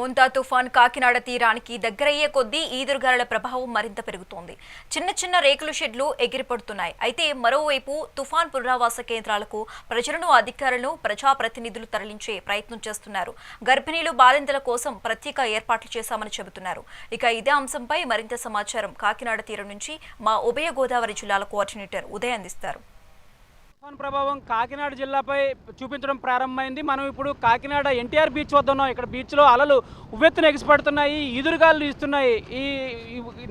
మోంతా తుఫాన్ కాకినాడ తీరానికి దగ్గరయ్యే కొద్దీ ఈదురుగాలుల ప్రభావం మరింత పెరుగుతోంది. చిన్న చిన్న రేకుల షెడ్లు ఎగిరిపడుతున్నాయి. అయితే మరోవైపు తుఫాన్ పునరావాస కేంద్రాలకు ప్రజలను అధికారులను ప్రజాప్రతినిధులు తరలించే ప్రయత్నం చేస్తున్నారు. గర్భిణీలు బాలింతల కోసం ప్రత్యేక ఏర్పాట్లు చేశామని చెబుతున్నారు. ఇక ఇదే అంశంపై మరింత సమాచారం కాకినాడ తీరం నుంచి మా ఉభయ గోదావరి జిల్లాల కోఆర్డినేటర్ ఉదయ్ అందిస్తారు. తుఫాన్ ప్రభావం కాకినాడ జిల్లాపై చూపించడం ప్రారంభమైంది. మనం ఇప్పుడు కాకినాడ ఎన్టీఆర్ బీచ్ వద్ద ఉన్నాం. ఇక్కడ బీచ్లో అలలు ఉవ్వెత్తున ఎగిసిపడుతున్నాయి ఈదురుగాలు ఇస్తున్నాయి ఈ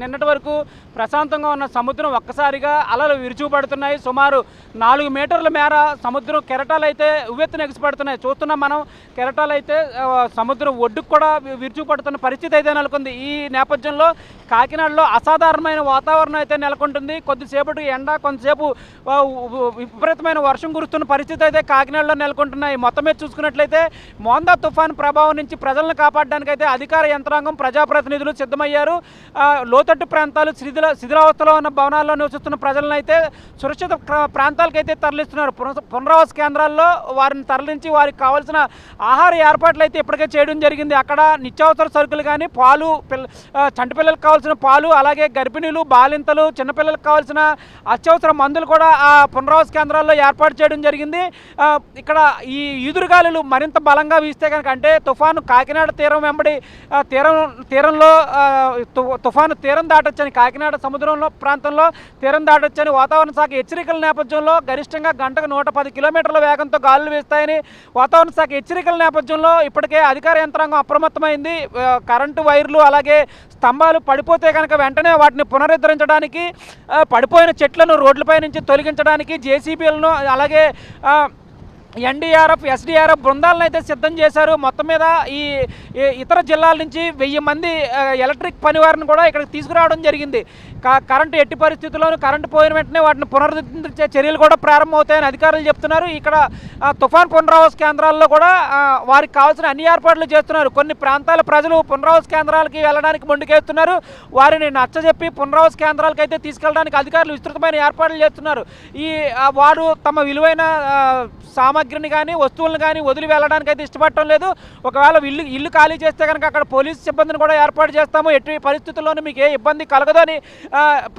నిన్నటి వరకు ప్రశాంతంగా ఉన్న సముద్రం ఒక్కసారిగా అలలు విరుచుపడుతున్నాయి సుమారు నాలుగు మీటర్ల మేర సముద్రం కెరటాలు అయితే ఉవ్వెత్తున ఎగిసిపడుతున్నాయి. చూస్తున్నాం మనం కెరటాలు అయితే సముద్రం ఒడ్డుకు కూడా విరుచుపడుతున్న పరిస్థితి అయితే నెలకొంది. ఈ నేపథ్యంలో కాకినాడలో అసాధారణమైన వాతావరణం అయితే నెలకొంటుంది. కొద్దిసేపటి ఎండ కొంతసేపు విపరీతమైన వర్షం కురుస్తున్న పరిస్థితి అయితే కాకినాడలో నెలకొంటున్నాయి. మొత్తం మీద చూసుకున్నట్లయితే మోందా తుఫాన్ ప్రభావం నుంచి ప్రజలను కాపాడడానికి అయితే అధికార యంత్రాంగం ప్రజాప్రతినిధులు సిద్ధమయ్యారు. లోతట్టు ప్రాంతాలు శిథిల శిథిలావస్థలో ఉన్న భవనాల్లో నివసిస్తున్న ప్రజలను అయితే సురక్షిత ప్ర- ప్రాంతాలకైతే తరలిస్తున్నారు. పునరావాస కేంద్రాల్లో వారిని తరలించి వారికి కావాల్సిన ఆహార ఏర్పాట్లు అయితే ఇప్పటికే చేయడం జరిగింది. అక్కడ నిత్యావసర సరుకులు కానీ పాలు పిల్ల ఆ, చంటి పిల్లలకు కావాల్సిన పాలు అలాగే గర్భిణీలు బాలింతలు చిన్నపిల్లలకు కావాల్సిన అత్యవసర మందులు కూడా ఆ పునరావాస కేంద్రాల్లో ఏర్పాటు చేయడం జరిగింది. ఇక్కడ ఈ ఈదురుగాలులు మరింత బలంగా వీస్తే కనుక అంటే తుఫాను కాకినాడ తీరం వెంబడి తీరం తీరంలో తు- తుఫాను తీరం దాటొచ్చని కాకినాడ సముద్రంలో ప్రాంతంలో తీరం దాటొచ్చని వాతావరణ శాఖ హెచ్చరికల నేపథ్యంలో గరిష్టంగా గంటకు నూట పది కిలోమీటర్ల వేగంతో గాలులు వీస్తాయని వాతావరణ శాఖ హెచ్చరికల నేపథ్యంలో ఇప్పటికే అధికార యంత్రాంగం అప్రమత్తమైంది. కరెంటు వైర్లు అలాగే స్తంభాలు పడిపోతే కనుక వెంటనే వాటిని పునరుద్ధరించడానికి పడిపోయిన చెట్లను రోడ్లపై నుంచి తొలగించడానికి జేసీబీలను అలాగే ఎన్డీఆర్ఎఫ్ ఎస్డీఆర్ఎఫ్ బృందాలను అయితే సిద్ధం చేశారు. మొత్తం మీద ఈ ఇతర జిల్లాల నుంచి వెయ్యి మంది ఎలక్ట్రిక్ పనివారిని కూడా ఇక్కడికి తీసుకురావడం జరిగింది. కరెంటు ఎట్టి పరిస్థితుల్లోనూ కరెంటు పోయిన వెంటనే వాటిని పునరుద్ధరించే చర్యలు కూడా ప్రారంభమవుతాయని అధికారులు చెప్తున్నారు. ఇక్కడ తుఫాన్ పునరావాస కేంద్రాల్లో కూడా వారికి కావాల్సిన అన్ని ఏర్పాట్లు చేస్తున్నారు. కొన్ని ప్రాంతాల ప్రజలు పునరావాస కేంద్రాలకి వెళ్ళడానికి ముందుకేస్తున్నారు వారిని నచ్చజెప్పి పునరావాస కేంద్రాలకు అయితే తీసుకెళ్ళడానికి అధికారులు విస్తృతమైన ఏర్పాట్లు చేస్తున్నారు. ఈ వారు తమ విలువైన ఆ, సామాగ్రిని కానీ వస్తువులను కానీ వదిలి వెళ్ళడానికి అయితే ఇష్టపడటం లేదు. ఒకవేళ ఇల్లు ఇల్లు ఖాళీ చేస్తే కనుక అక్కడ పోలీసు సిబ్బందిని కూడా ఏర్పాటు చేస్తాము. ఎట్టి పరిస్థితుల్లోనూ మీకు ఏ ఇబ్బంది కలగదు అని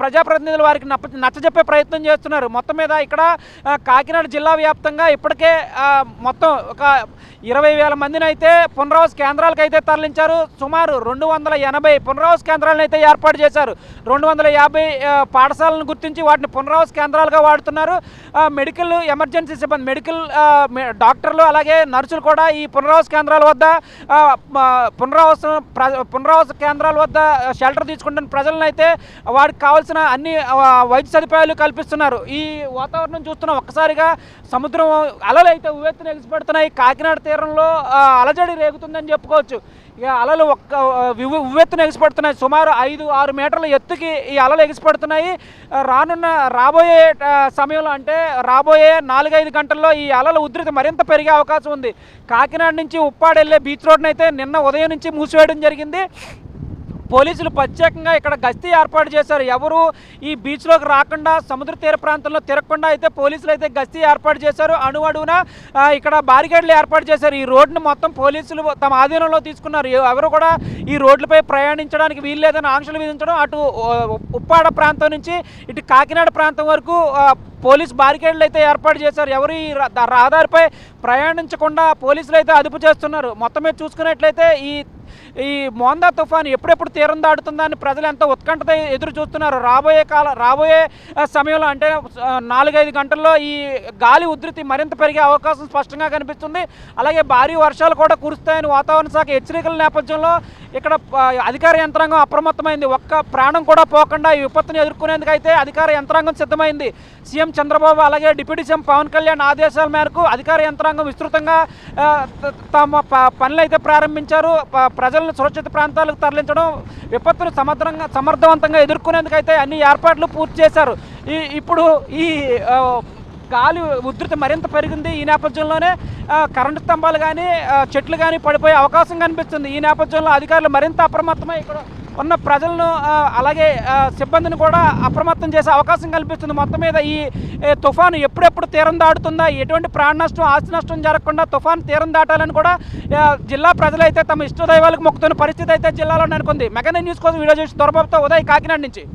ప్రజాప్రతినిధులు వారికి నప్ప నచ్చజెప్పే ప్రయత్నం చేస్తున్నారు. మొత్తం మీద ఇక్కడ కాకినాడ జిల్లా వ్యాప్తంగా ఇప్పటికే మొత్తం ఒక ఇరవై వేల మందిని అయితే పునరావాస కేంద్రాలకు అయితే తరలించారు. సుమారు రెండు వందల ఎనభై పునరావాస కేంద్రాలను అయితే ఏర్పాటు చేశారు. రెండు వందల యాభై పాఠశాలను గుర్తించి వాటిని పునరావాస కేంద్రాలుగా వాడుతున్నారు. మెడికల్ ఎమర్జెన్సీ సిబ్బంది మెడికల్ డాక్టర్లు అలాగే నర్సులు కూడా ఈ పునరావాస కేంద్రాల వద్ద పునరావాస పునరావాస కేంద్రాల వద్ద షెల్టర్ తీసుకుంటున్న ప్రజలను అయితే కావాల్సిన అన్ని వైద్య సదుపాయాలు కల్పిస్తున్నారు. ఈ వాతావరణం చూస్తున్న ఒక్కసారిగా సముద్రం అలలు అయితే ఉవ్వెత్తున ఎగిసిపడుతున్నాయి. కాకినాడ తీరంలో అలజడి రేగుతుందని చెప్పుకోవచ్చు. ఇక అలలు ఒక్క ఆ, ఉవ్వెత్తున ఎగిసిపడుతున్నాయి. సుమారు ఐదు ఆరు మీటర్ల ఎత్తుకి ఈ అలలు ఎగిసిపడుతున్నాయి. రానున్న రాబోయే సమయంలో అంటే రాబోయే నాలుగైదు గంటల్లో ఈ అలల ఉధృతి మరింత పెరిగే అవకాశం ఉంది. కాకినాడ నుంచి ఉప్పాడు బీచ్ రోడ్నైతే నిన్న ఉదయం నుంచి మూసివేయడం జరిగింది. పోలీసులు ప్రత్యేకంగా ఇక్కడ గస్తీ ఏర్పాటు చేశారు. ఎవరు ఈ బీచ్లోకి రాకుండా సముద్ర తీర ప్రాంతంలో తిరగకుండా అయితే పోలీసులు అయితే గస్తీ ఏర్పాటు చేశారు. అణు అడుగున ఇక్కడ బారికేడ్లు ఏర్పాటు చేశారు. ఈ రోడ్డును మొత్తం పోలీసులు తమ ఆధీనంలో తీసుకున్నారు. ఎవరు కూడా ఈ రోడ్లపై ప్రయాణించడానికి వీల్లేదని ఆంక్షలు విధించడం అటు ఉప్పాడ ప్రాంతం నుంచి ఇటు కాకినాడ ప్రాంతం వరకు పోలీస్ బారికేడ్లు అయితే ఏర్పాటు చేశారు. ఎవరు ఈ రహదారిపై ప్రయాణించకుండా పోలీసులు అయితే అదుపు చేస్తున్నారు. మొత్తం మీద చూసుకున్నట్లయితే ఈ ఈ మోందా తుఫాన్ ఎప్పుడెప్పుడు తీరం దాడుతుందని అని ప్రజలు ఎంతో ఉత్కంఠత ఎదురు చూస్తున్నారు. రాబోయే కాల రాబోయే సమయంలో అంటే నాలుగైదు గంటల్లో ఈ గాలి ఉధృతి మరింత పెరిగే అవకాశం స్పష్టంగా కనిపిస్తుంది. అలాగే భారీ వర్షాలు కూడా కురుస్తాయని వాతావరణ శాఖ హెచ్చరికల నేపథ్యంలో ఇక్కడ అధికార యంత్రాంగం అప్రమత్తమైంది. ఒక్క ప్రాణం కూడా పోకుండా ఈ విపత్తును ఎదుర్కొనేందుకు అయితే అధికార యంత్రాంగం సిద్ధమైంది. సీఎం చంద్రబాబు అలాగే డిప్యూటీ సీఎం పవన్ కళ్యాణ్ ఆదేశాల మేరకు అధికార యంత్రాంగం విస్తృతంగా తమ పనులు అయితే ప్రారంభించారు. ప- ప్రజలను సురక్షిత ప్రాంతాలకు తరలించడం విపత్తులు సమర్థంగా సమర్థవంతంగా ఎదుర్కొనేందుకు అయితే అన్ని ఏర్పాట్లు పూర్తి చేశారు. ఈ ఇప్పుడు ఈ గాలి ఉధృతి మరింత పెరిగింది. ఈ నేపథ్యంలోనే కరెంటు స్తంభాలు కానీ చెట్లు కానీ పడిపోయే అవకాశం కనిపిస్తుంది. ఈ నేపథ్యంలో అధికారులు మరింత అప్రమత్తమై ఇక్కడ ఉన్న ప్రజలను అలాగే సిబ్బందిని కూడా అప్రమత్తం చేసే అవకాశం కల్పిస్తుంది. మొత్తం మీద ఈ తుఫాను ఎప్పుడెప్పుడు తీరం దాటుతుందా? ఎటువంటి ప్రాణ నష్టం ఆస్తి నష్టం జరగకుండా తుఫాను తీరం దాటాలని కూడా జిల్లా ప్రజలైతే తమ ఇష్టదైవాలకు మొక్కుతున్న పరిస్థితి అయితే జిల్లాలో నెలకొంది. మెగానే న్యూస్ కోసం వీడియో చేసి దొరబాబుతో ఉదయ్ కాకినాడ నుంచి.